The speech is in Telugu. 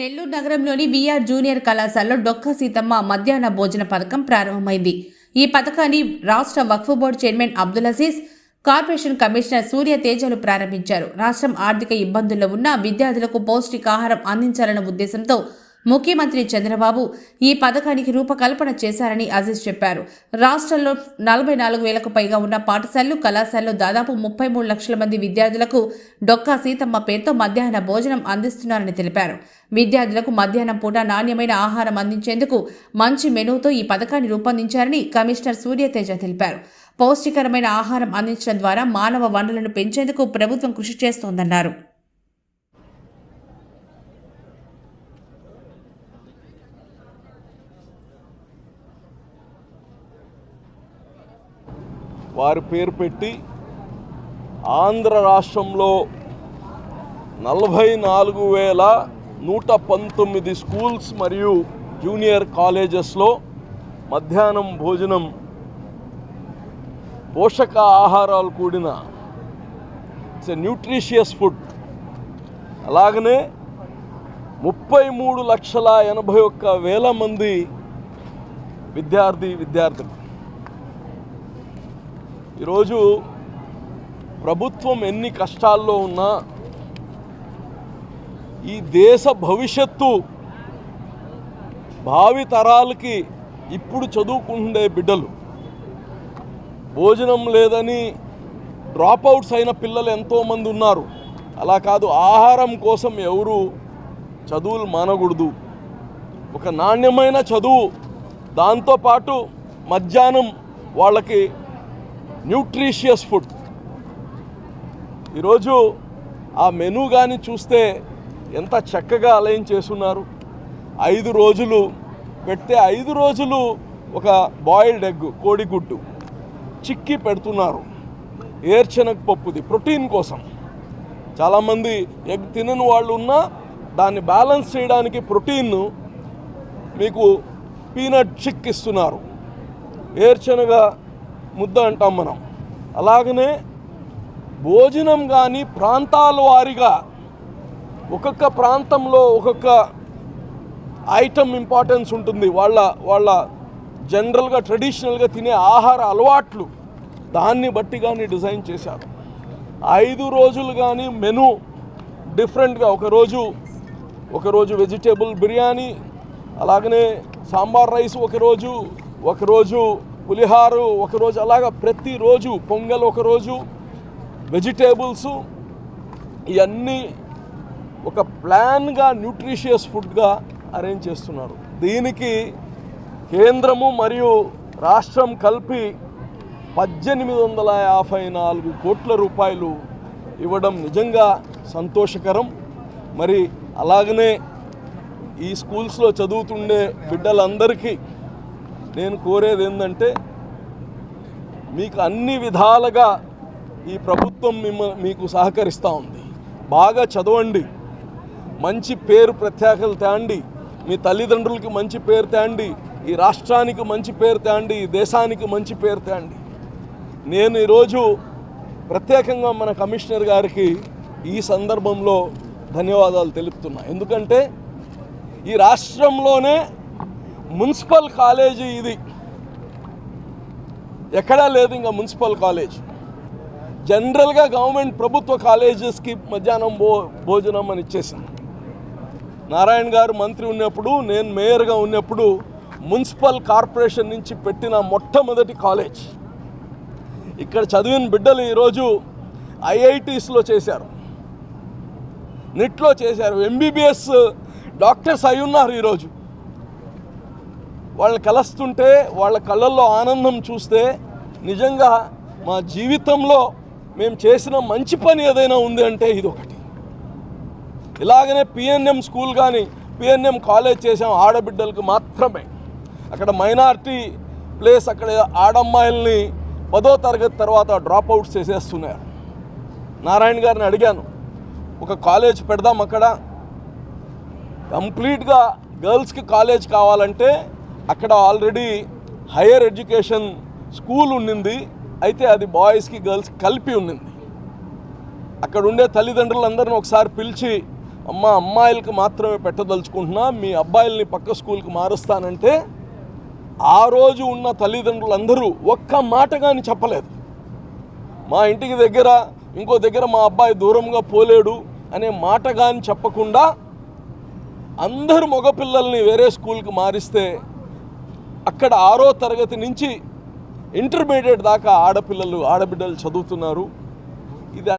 నెల్లూరు నగరంలోని విఆర్ జూనియర్ కళాశాలలో డొక్కా సీతమ్మ మధ్యాహ్న భోజన పథకం ప్రారంభమైంది. ఈ పథకాన్ని రాష్ట్ర Waqf board chairman Abdul Aziz corporation commissioner Surya తేజలు ప్రారంభించారు. రాష్ట్రం ఆర్థిక ఇబ్బందుల్లో ఉన్న విద్యార్థులకు పౌష్టికాహారం అందించాలన్న ఉద్దేశంతో ముఖ్యమంత్రి చంద్రబాబు ఈ పథకానికి రూపకల్పన చేశారని అజీజ్ చెప్పారు. రాష్ట్రంలో నలభై నాలుగు వేలకు పైగా ఉన్న పాఠశాలలు కళాశాలలో దాదాపు ముప్పై మూడు లక్షల మంది విద్యార్థులకు డొక్కా సీతమ్మ పేరుతో మధ్యాహ్న భోజనం అందిస్తున్నారని తెలిపారు. విద్యార్థులకు మధ్యాహ్నం పూట నాణ్యమైన ఆహారం అందించేందుకు మంచి మెనూతో ఈ పథకాన్ని రూపొందించారని కమిషనర్ సూర్యతేజ తెలిపారు. పౌష్టికరమైన ఆహారం అందించడం ద్వారా మానవ వనరులను పెంచేందుకు ప్రభుత్వం కృషి చేస్తోందన్నారు. వారి పేరు పెట్టి ఆంధ్ర రాష్ట్రంలో నలభై నాలుగు వేల నూట పంతొమ్మిది స్కూల్స్ మరియు జూనియర్ కాలేజెస్లో మధ్యాహ్నం భోజనం పోషక ఆహారాలు కూడిన ఇట్స్ ఎ న్యూట్రిషియస్ ఫుడ్. అలాగనే ముప్పై మూడు లక్షల ఎనభై ఒక్క వేల మంది విద్యార్థి విద్యార్థులు. ఈరోజు ప్రభుత్వం ఎన్ని కష్టాల్లో ఉన్నా ఈ దేశ భవిష్యత్తు భావి తరాలకి ఇప్పుడు చదువుకుండే బిడ్డలు. భోజనం లేదని డ్రాప్ అవుట్స్ అయిన పిల్లలు ఎంతోమంది ఉన్నారు. అలా కాదు ఆహారం కోసం ఎవరు చదువులు మానకూడదు. ఒక నాణ్యమైన చదువు దాంతోపాటు మధ్యాహ్నం వాళ్ళకి న్యూట్రిషియస్ ఫుడ్. ఈరోజు ఆ మెనూ కానీ చూస్తే ఎంత చక్కగా అలైన్ చేస్తున్నారు. ఐదు రోజులు పెడితే ఐదు రోజులు ఒక బాయిల్డ్ ఎగ్ కోడిగుడ్డు చిక్కి పెడుతున్నారు. ఏర్శనగ పప్పుది ప్రోటీన్ కోసం. చాలామంది ఎగ్ తినని వాళ్ళు ఉన్నా దాన్ని బ్యాలెన్స్ చేయడానికి ప్రోటీన్ మీకు పీనట్ చిక్ ఇస్తున్నారు. ఏర్శనగ ముద్ద అంటాం మనం. అలాగనే భోజనం కానీ ప్రాంతాల వారీగా ఒక్కొక్క ప్రాంతంలో ఒక్కొక్క ఐటమ్ ఇంపార్టెన్స్ ఉంటుంది. వాళ్ళ వాళ్ళ జనరల్గా ట్రెడిషనల్గా తినే ఆహార అలవాట్లు దాన్ని బట్టి కానీ డిజైన్ చేశారు. ఐదు రోజులు కానీ మెను డిఫరెంట్గా ఒకరోజు ఒకరోజు వెజిటేబుల్ బిర్యానీ అలాగనే సాంబార్ రైస్ ఒకరోజు ఒకరోజు పులిహారు ఒకరోజు అలాగా ప్రతిరోజు పొంగల్ ఒకరోజు వెజిటేబుల్స్ ఇవన్నీ ఒక ప్లాన్గా న్యూట్రిషియస్ ఫుడ్గా అరేంజ్ చేస్తున్నారు. దీనికి కేంద్రము మరియు రాష్ట్రం కలిపి పద్దెనిమిది వందల యాభై నాలుగు కోట్ల రూపాయలు ఇవ్వడం నిజంగా సంతోషకరం. మరి అలాగనే ఈ స్కూల్స్లో చదువుతుండే బిడ్డలందరికీ నేను కోరేది ఏంటంటే మీకు అన్ని విధాలుగా ఈ ప్రభుత్వం మిమ్మల్ని మీకు సహకరిస్తూ ఉంది. బాగా చదవండి. మంచి పేరు ప్రత్యేకలు తేండి. మీ తల్లిదండ్రులకి మంచి పేరు తేండి. ఈ రాష్ట్రానికి మంచి పేరు తేండి. ఈ దేశానికి మంచి పేరు తేండి. నేను ఈరోజు ప్రత్యేకంగా మన కమిషనర్ గారికి ఈ సందర్భంలో ధన్యవాదాలు తెలుపుతున్నా. ఎందుకంటే ఈ రాష్ట్రంలోనే మున్సిపల్ కాలేజీ ఇది. ఎక్కడా లేదు ఇంకా మున్సిపల్ కాలేజ్. జనరల్గా గవర్నమెంట్ ప్రభుత్వ కాలేజెస్కి మధ్యాహ్నం భో భోజనం అని ఇచ్చేసింది నారాయణ గారు మంత్రి ఉన్నప్పుడు నేను మేయర్గా ఉన్నప్పుడు మున్సిపల్ కార్పొరేషన్ నుంచి పెట్టిన మొట్టమొదటి కాలేజ్. ఇక్కడ చదివిన బిడ్డలు ఈరోజు ఐఐటీస్లో చేశారు. నిట్లో చేశారు. ఎంబీబీఎస్ డాక్టర్స్ అయి ఉన్నారు ఈరోజు. వాళ్ళని కలుస్తుంటే వాళ్ళ కళ్ళల్లో ఆనందం చూస్తే నిజంగా మా జీవితంలో మేము చేసిన మంచి పని ఏదైనా ఉంది అంటే ఇది ఒకటి. ఇలాగనే పిఎన్ఎం స్కూల్ కానీ పిఎన్ఎం కాలేజ్ చేసాం ఆడబిడ్డలకు మాత్రమే. అక్కడ మైనార్టీ ప్లేస్ అక్కడ ఆడమ్మాయిల్ని పదో తరగతి తర్వాత డ్రాప్ అవుట్స్ చేసేస్తున్నారు. నారాయణ గారిని అడిగాను ఒక కాలేజ్ పెడదాం అక్కడ. కంప్లీట్గా గర్ల్స్కి కాలేజ్ కావాలంటే అక్కడ ఆల్రెడీ హయ్యర్ ఎడ్యుకేషన్ స్కూల్ ఉండింది అయితే అది బాయ్స్కి గర్ల్స్కి కలిపి ఉండింది అక్కడ ఉండే తల్లిదండ్రులందరిని ఒకసారి పిలిచి అమ్మ అమ్మాయిలకు మాత్రమే పెట్టదలుచుకుంటున్నా మీ అబ్బాయిల్ని పక్క స్కూల్కి మారుస్తానంటే ఆ రోజు ఉన్న తల్లిదండ్రులందరూ ఒక్క మాట కానీ చెప్పలేదు. మా ఇంటికి దగ్గర ఇంకో దగ్గర మా అబ్బాయి దూరంగా పోలేడు అనే మాట కానీ చెప్పకుండా అందరు మగపిల్లల్ని వేరే స్కూల్కి మారిస్తే అక్కడ ఆరో తరగతి నుంచి ఇంటర్మీడియట్ దాకా ఆడపిల్లలు ఆడబిడ్డలు చదువుతున్నారు.